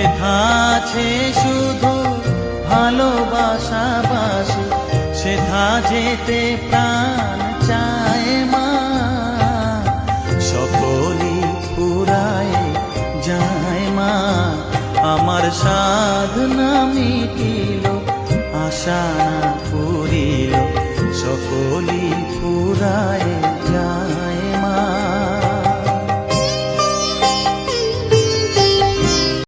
যে আছে শুধু ভালোবাসা বাসি। সেথা যেতে প্রাণ চায় মা। সকলি পুরায় যায় মা। আমার সাধনা মিটিল আশা না